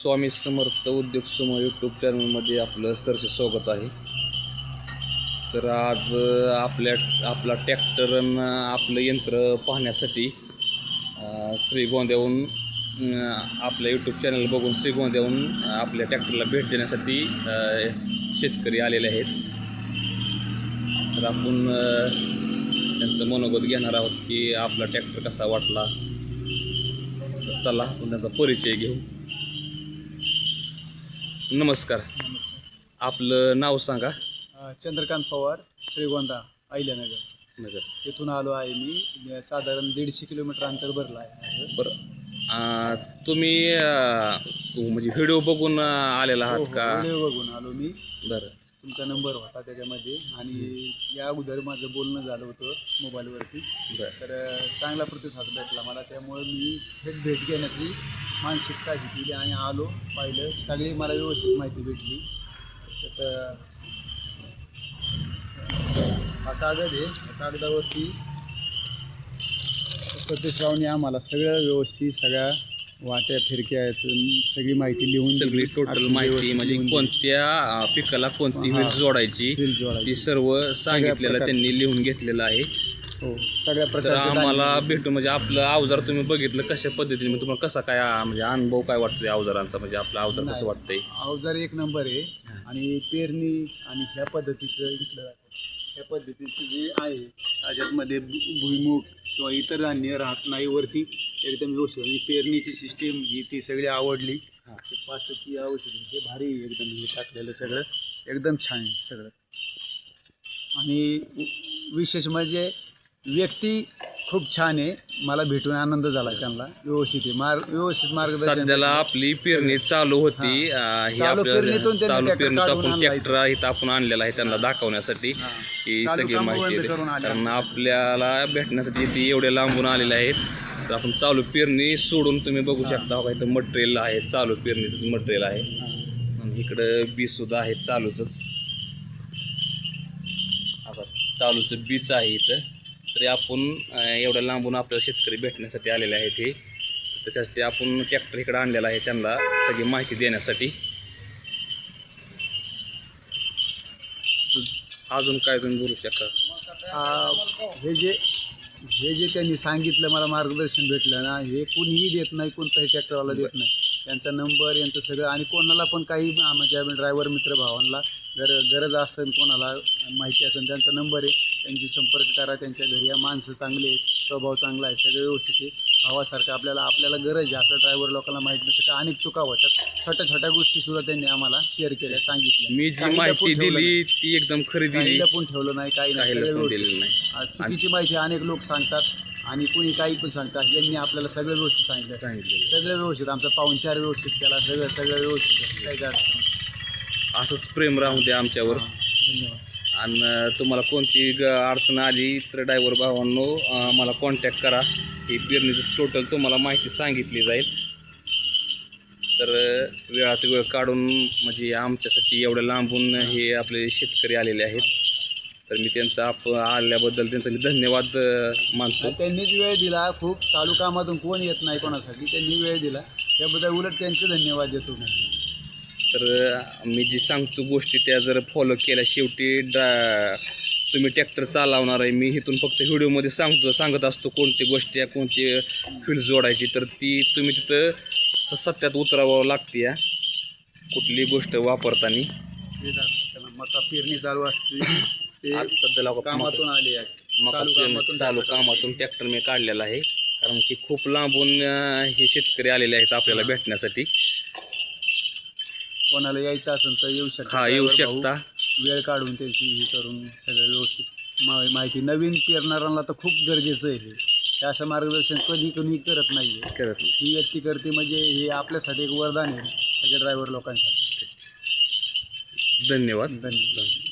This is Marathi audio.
स्वामी समर्थ उद्योग समूह यूट्यूब चॅनलमध्ये आपलं सरसे स्वागत आहे. तर आज आपल्या आपला ट्रॅक्टर आपलं यंत्र पाहण्यासाठी श्री श्रीगोंद्याहून आपल्या यूट्यूब चॅनल बघून श्रीगोंद्याहून गोंद्याहून आपल्या ट्रॅक्टरला भेट देण्यासाठी शेतकरी आलेले आहेत. तर आपण त्यांचं मनोगत घेणार आहोत की आपला ट्रॅक्टर कसा वाटला. चला आपण त्यांचा परिचय घेऊ. नमस्कार. आपलं नाव सांगा. अ, चंद्रकांत पवार श्रीगोंदा अहिल्यानगर. नगर. तिथून आलो आहे मी. साधारण दीडशे किलोमीटर अंतर भरलं आहे. बरं. तुम्ही म्हणजे व्हिडिओ बघून आलेला हो, आहात हो, का? व्हिडिओ बघून आलो मी. बरं. तुमचा नंबर होता त्याच्यामध्ये. आणि या अगोदर माझं बोलणं झालं होतं मोबाईलवरती. बरं. तर अ, चांगला प्रतिसाद भेटला मला. त्यामुळे मी थेट भेट घेण्याची मानसिकता केली आणि आलो पाहिलं सगळी मला व्यवस्थित माहिती भेटली हा कागद आहे कागदावरती सतीश रावने आम्हाला सगळं व्यवस्थित सगळ्या वाट्या फिरक्या याचं सगळी माहिती लिहून सगळी. टोटल माहिती म्हणजे. कोणत्या पिकाला कोणती. वीज जोडायची. ती सर्व सांगितलेलं. त्यांनी लिहून घेतलेलं आहे हो सगळ्या तर प्रकारचे आम्हाला भेटू म्हणजे आपलं अवजार तुम्ही बघितलं कशा पद्धतीने म्हणजे तुम्हाला कसा काय म्हणजे अनुभव काय वाटतो या अवजारांचा म्हणजे आपलं अवजार कसं. वाटतंय? अवजार एक नंबर आहे. आणि पेरणी आणि ह्या पद्धतीचं इथलं ह्या पद्धतीचं जे आहे त्याच्यामध्ये भु- भुईमुग किंवा इतर धान्य राहत नाही वरती. एकदम व्यवस्थित आणि पेरणीची सिस्टीम ही ती सगळी आवडली. ते पाचची औषधी हे भारी आहे एकदम. हे टाकलेलं सगळं. एकदम छान आहे सगळं. आणि वि- विशेष म्हणजे व्यक्ती खूप छान आहे. मला भेटून आनंद झाला त्यांना. व्यवस्थित आहे. मार्ग व्यवस्थित मार्गदर्शन सध्याला आपली पेरणी चालू होती. हा. अं, ही चालू पेरणीतून त्यांनी चालू tractor पेरणीचा काढून आपण आणला ट्रॅक्टर इथं आपण आणलेला आहे त्यांना दाखवण्यासाठी. हा. चालू सगळी कामं माहिती बंद आहे. करून आले कारण आपल्याला भेटण्यासाठी ती एवढे लांबून आलेले आहेत. तर आपण चालू पेरणी सोडून तुम्ही बघू शकता हो. का इथं मटेरियल आहे. चालू पेरणीचं मटेरियल आहे. आणि इकडं बी सुद्धा आहे. चालूच आता चालूचं बीच आहे इथं. तरी आपण एवढ्या लांबून आपल्याला शेतकरी भेटण्यासाठी आलेले आहेत हे. त्याच्यासाठी आपण ट्रॅक्टर इकडं आणलेला आहे त्यांना सगळी माहिती देण्यासाठी. अजून काय तुम्ही बोलू शकता? हे जे हे जे त्यांनी सांगितलं मला मार्गदर्शन भेटलं ना हे कुणीही देत नाही कोणताही ट्रॅक्टरवाला देत नाही. त्यांचा नंबर यांचं सगळं. आणि कोणाला पण काही आ, म्हणजे ड्रायव्हर मित्र भावांना गर गरज असेल कोणाला माहिती असेल त्यांचा नंबर आहे. त्यांची संपर्क करा त्यांच्या घरी या माणसं चांगले आहेत स्वभाव चांगला आहे सगळं व्यवस्थित आहे. भावासारखं आपल्याला आपल्याला गरज आहे. आपल्या ड्रायव्हर लोकांना माहीत नसतं का? अनेक चुका होतात. छोट्या छोट्या गोष्टी सुद्धा त्यांनी आम्हाला शेअर केल्या सांगितल्या. मी जी माहिती दिली ती एकदम खरी काही दिली. लपून ठेवलं नाही काही नाही. चुकीची माहिती अनेक लोक सांगतात. आणि कुणी काही पण सांगतात यांनी आपल्याला सगळं व्यवस्थित सांगितलं सांगितलेलं. सगळं व्यवस्थित आमचा पाहुणचार व्यवस्थित केला सगळं सगळं व्यवस्थित. काही अडचण नाही. असंच प्रेम राहू द्या आमच्यावर. हा, धन्यवाद. आणि तुम्हाला कोणती ग अडचण आली तर ड्रायव्हर भावांनो अं, मला कॉन्टॅक्ट करा. ही पेरणीचं टोटल तुम्हाला माहिती सांगितली जाईल. तर अं, वेळात वेळ काढून म्हणजे आमच्यासाठी एवढ्या लांबून हे आपले शेतकरी आलेले आहेत. तर मी त्यांचा आप आल्याबद्दल त्यांचा मी धन्यवाद मानतो. त्यांनीच वेळ दिला. खूप चालू कामातून कोण येत नाही कोणासाठी त्यांनी वेळ दिला. त्याबद्दल उलट त्यांचे धन्यवाद देतो. तर मी जी सांगतो गोष्टी त्या जर फॉलो केल्या शेवटी ड्रा तुम्ही ट्रॅक्टर चालवणार आहे. मी इथून फक्त व्हिडिओमध्ये सांगतो सांगत असतो कोणती गोष्टी कोणती फील्ड जोडायची. तर ती तुम्ही तिथं स सत्यात उतरावं लागते या. कुठली गोष्ट वापरताना. मका पेरणी चालू असते. ते आज सध्याला बघा कामातून आले आहे मका चालू पेरणी- कामातून चालू कामातून ट्रॅक्टर मी काढलेला आहे. कारण की खूप लांबून अं, हे शेतकरी आलेले आहेत आपल्याला भेटण्यासाठी. कोणाला यायचं असेल तर येऊ शकता. हा येऊ भाऊ. शकता. वेळ काढून त्याची हे करून सगळं व्यवस्थित मा माहिती. नवीन पेरणाऱ्यांना तर खूप गरजेचं आहे हे. हे असं मार्गदर्शन कधी कोणी करत नाही आहे करत नाही. ही व्यक्ती करते म्हणजे हे आपल्यासाठी एक वरदान आहे सगळ्या ड्रायव्हर लोकांसाठी. धन्यवाद. धन्यवाद.